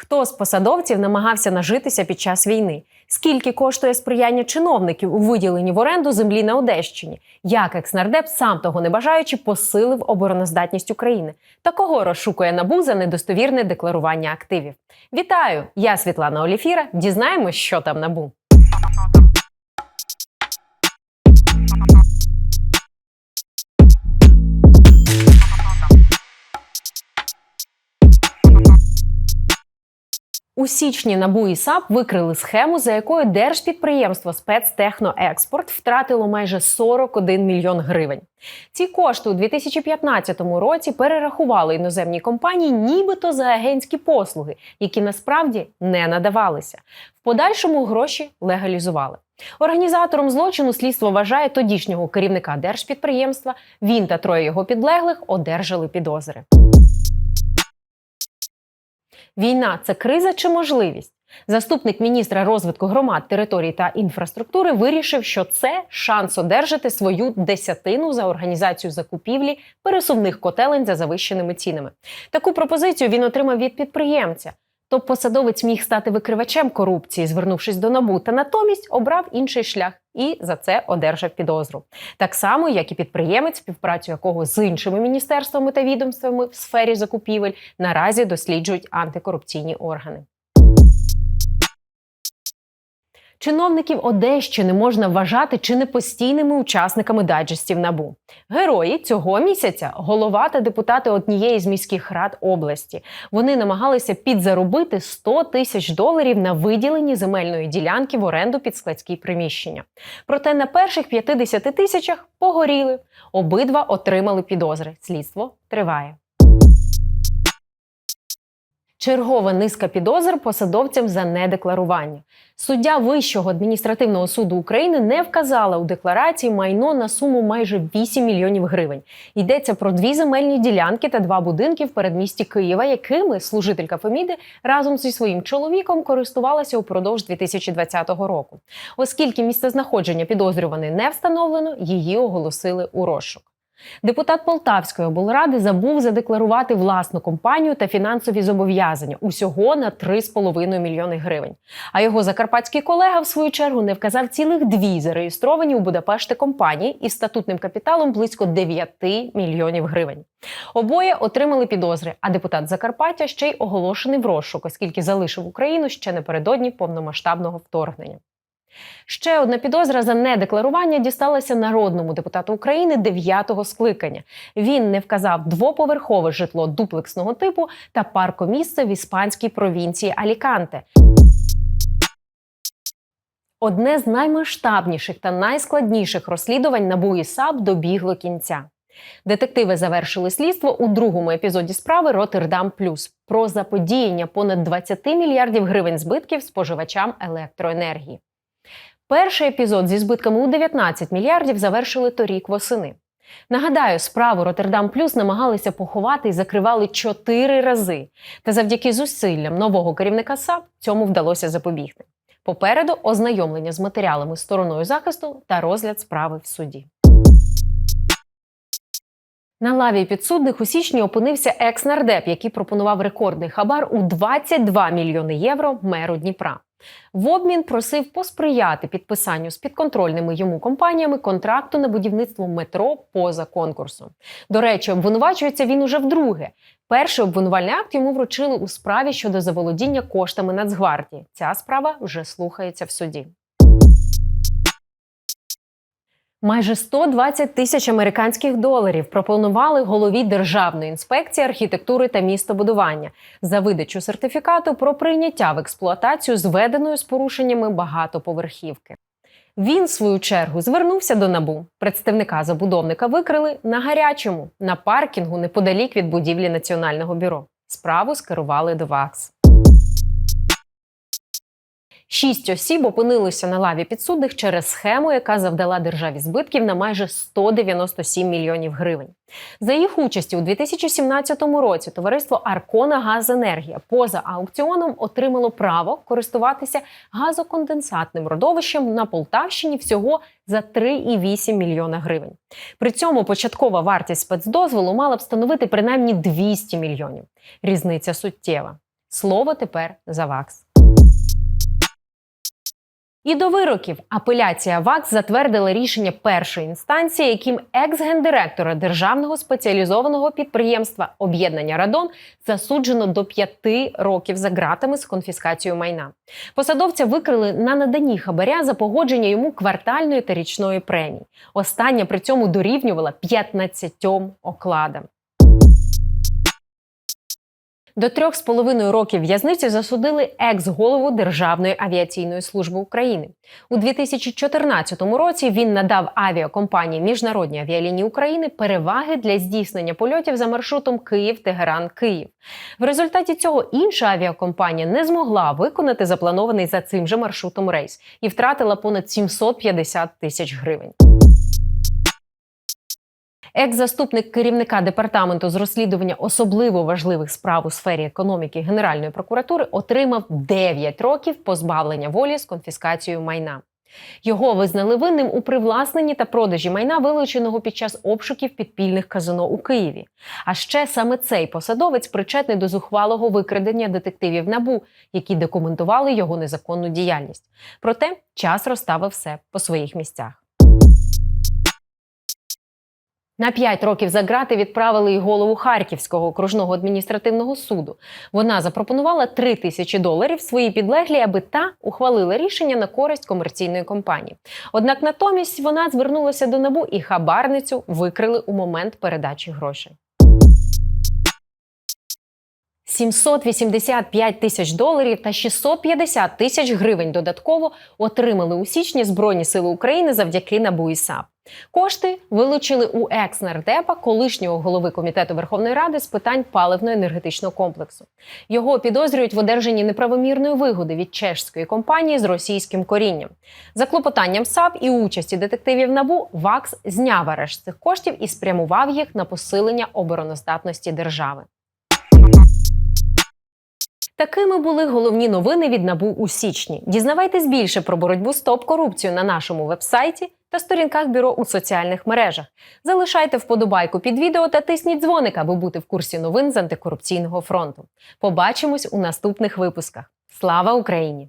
Хто з посадовців намагався нажитися під час війни? Скільки коштує сприяння чиновників у виділенні в оренду землі на Одещині? Як екснардеп, сам того не бажаючи, посилив обороноздатність України? Та кого розшукує набу за недостовірне декларування активів? Вітаю! Я Світлана Оліфіра. Дізнаємось, що там набу. У січні НАБУ і САП викрили схему, за якою держпідприємство спецтехноекспорт втратило майже 41 мільйон гривень. Ці кошти у 2015 році перерахували іноземній компанії, нібито за агентські послуги, які насправді не надавалися. В подальшому гроші легалізували. Організатором злочину слідство вважає тодішнього керівника держпідприємства. Він та троє його підлеглих одержали підозри. Війна це криза чи можливість? Заступник міністра розвитку громад, територій та інфраструктури вирішив, що це шанс одержати свою десятину за організацію закупівлі пересувних котелень за завищеними цінами. Таку пропозицію він отримав від підприємця. То посадовець міг стати викривачем корупції, звернувшись до НАБУ, та натомість обрав інший шлях і за це одержав підозру. Так само, як і підприємець, співпрацю якого з іншими міністерствами та відомствами в сфері закупівель наразі досліджують антикорупційні органи. Чиновників Одещини можна вважати чи не постійними учасниками дайджестів набу. Герої цього місяця голова та депутати однієї з міських рад області. Вони намагалися підзаробити 100 тисяч доларів на виділенні земельної ділянки в оренду під складські приміщення. Проте на перших 50 тисячах погоріли. Обидва отримали підозри. Слідство триває. Чергова низка підозр посадовцям за недекларування. Суддя Вищого адміністративного суду України не вказала у декларації майно на суму майже 8 мільйонів гривень. Йдеться про дві земельні ділянки та два будинки в передмісті Києва, якими служителька Феміди разом зі своїм чоловіком користувалася упродовж 2020 року. Оскільки місцезнаходження підозрюваної не встановлено, її оголосили у розшук. Депутат Полтавської облради забув задекларувати власну компанію та фінансові зобов'язання усього на 3,5 мільйони гривень. А його закарпатський колега, в свою чергу, не вказав цілих дві зареєстровані у Будапешті компанії із статутним капіталом близько 9 мільйонів гривень. Обоє отримали підозри, а депутат Закарпаття ще й оголошений в розшук, оскільки залишив Україну ще напередодні повномасштабного вторгнення. Ще одна підозра за недекларування дісталася народному депутату України дев'ятого скликання. Він не вказав двоповерхове житло дуплексного типу та паркомісце в іспанській провінції Аліканте. Одне з наймасштабніших та найскладніших розслідувань НАБУ і САП добігло кінця. Детективи завершили слідство у другому епізоді справи Роттердам Плюс про заподіяння понад 20 мільярдів гривень збитків споживачам електроенергії. Перший епізод зі збитками у 19 мільярдів завершили торік восени. Нагадаю, справу Роттердам Плюс намагалися поховати і закривали чотири рази. Та завдяки зусиллям нового керівника САП цьому вдалося запобігти. Попереду ознайомлення з матеріалами стороною захисту та розгляд справи в суді. На лаві підсудних у січні опинився екс-нардеп, який пропонував рекордний хабар у 22 мільйони євро меру Дніпра. В обмін просив посприяти підписанню з підконтрольними йому компаніями контракту на будівництво метро поза конкурсом. До речі, обвинувачується він уже вдруге. Перший обвинувальний акт йому вручили у справі щодо заволодіння коштами Нацгвардії. Ця справа вже слухається в суді. Майже 120 тисяч американських доларів пропонували голові Державної інспекції архітектури та містобудування за видачу сертифікату про прийняття в експлуатацію зведеної з порушеннями багатоповерхівки. Він, в свою чергу, звернувся до набу. Представника забудовника викрили на гарячому на паркінгу неподалік від будівлі Національного бюро. Справу скерували до ВАКС. Шість осіб опинилися на лаві підсудних через схему, яка завдала державі збитків на майже 197 мільйонів гривень. За їх участі у 2017 році товариство Аркона Газенергія поза аукціоном отримало право користуватися газоконденсатним родовищем на Полтавщині всього за 3,8 мільйона гривень. При цьому початкова вартість спецдозволу мала б становити принаймні 200 мільйонів. Різниця суттєва. Слово тепер за ВАКС. І до вироків апеляція ВАКС затвердила рішення першої інстанції, яким екс-гендиректора державного спеціалізованого підприємства об'єднання Радон засуджено до п'яти років за ґратами з конфіскацією майна. Посадовця викрили на наданні хабаря за погодження йому квартальної та річної премії. Остання при цьому дорівнювала 15 окладам. До трьох з половиною років в'язниці засудили екс-голову Державної авіаційної служби України. У 2014 році він надав авіакомпанії Міжнародні авіалінії України переваги для здійснення польотів за маршрутом Київ-Тегеран-Київ. В результаті цього інша авіакомпанія не змогла виконати запланований за цим же маршрутом рейс і втратила понад 750 тисяч гривень. Екс-заступник керівника департаменту з розслідування особливо важливих справ у сфері економіки Генеральної прокуратури отримав 9 років позбавлення волі з конфіскацією майна. Його визнали винним у привласненні та продажі майна, вилученого під час обшуків підпільних казино у Києві. А ще саме цей посадовець причетний до зухвалого викрадення детективів набу, які документували його незаконну діяльність. Проте час розставив все по своїх місцях. На 5 років за ґрати відправили й голову Харківського окружного адміністративного суду. Вона запропонувала 3 тисячі доларів своїй підлеглій, аби та ухвалила рішення на користь комерційної компанії. Однак натомість вона звернулася до набу і хабарницю викрили у момент передачі грошей. 785 тисяч доларів та 650 тисяч гривень додатково отримали у січні Збройні сили України завдяки НАБУ і САП. Кошти вилучили у екс-нардепа, колишнього голови комітету Верховної Ради з питань паливно-енергетичного комплексу. Його підозрюють в одержанні неправомірної вигоди від чешської компанії з російським корінням. За клопотанням САП і участі детективів НАБУ ВАКС зняв арешт цих коштів і спрямував їх на посилення обороноздатності держави. Такими були головні новини від НАБУ у січні. Дізнавайтесь більше про боротьбу з топ-корупцією на нашому вебсайті та сторінках бюро у соціальних мережах. Залишайте вподобайку під відео та тисніть дзвоник, аби бути в курсі новин з антикорупційного фронту. Побачимось у наступних випусках. Слава Україні!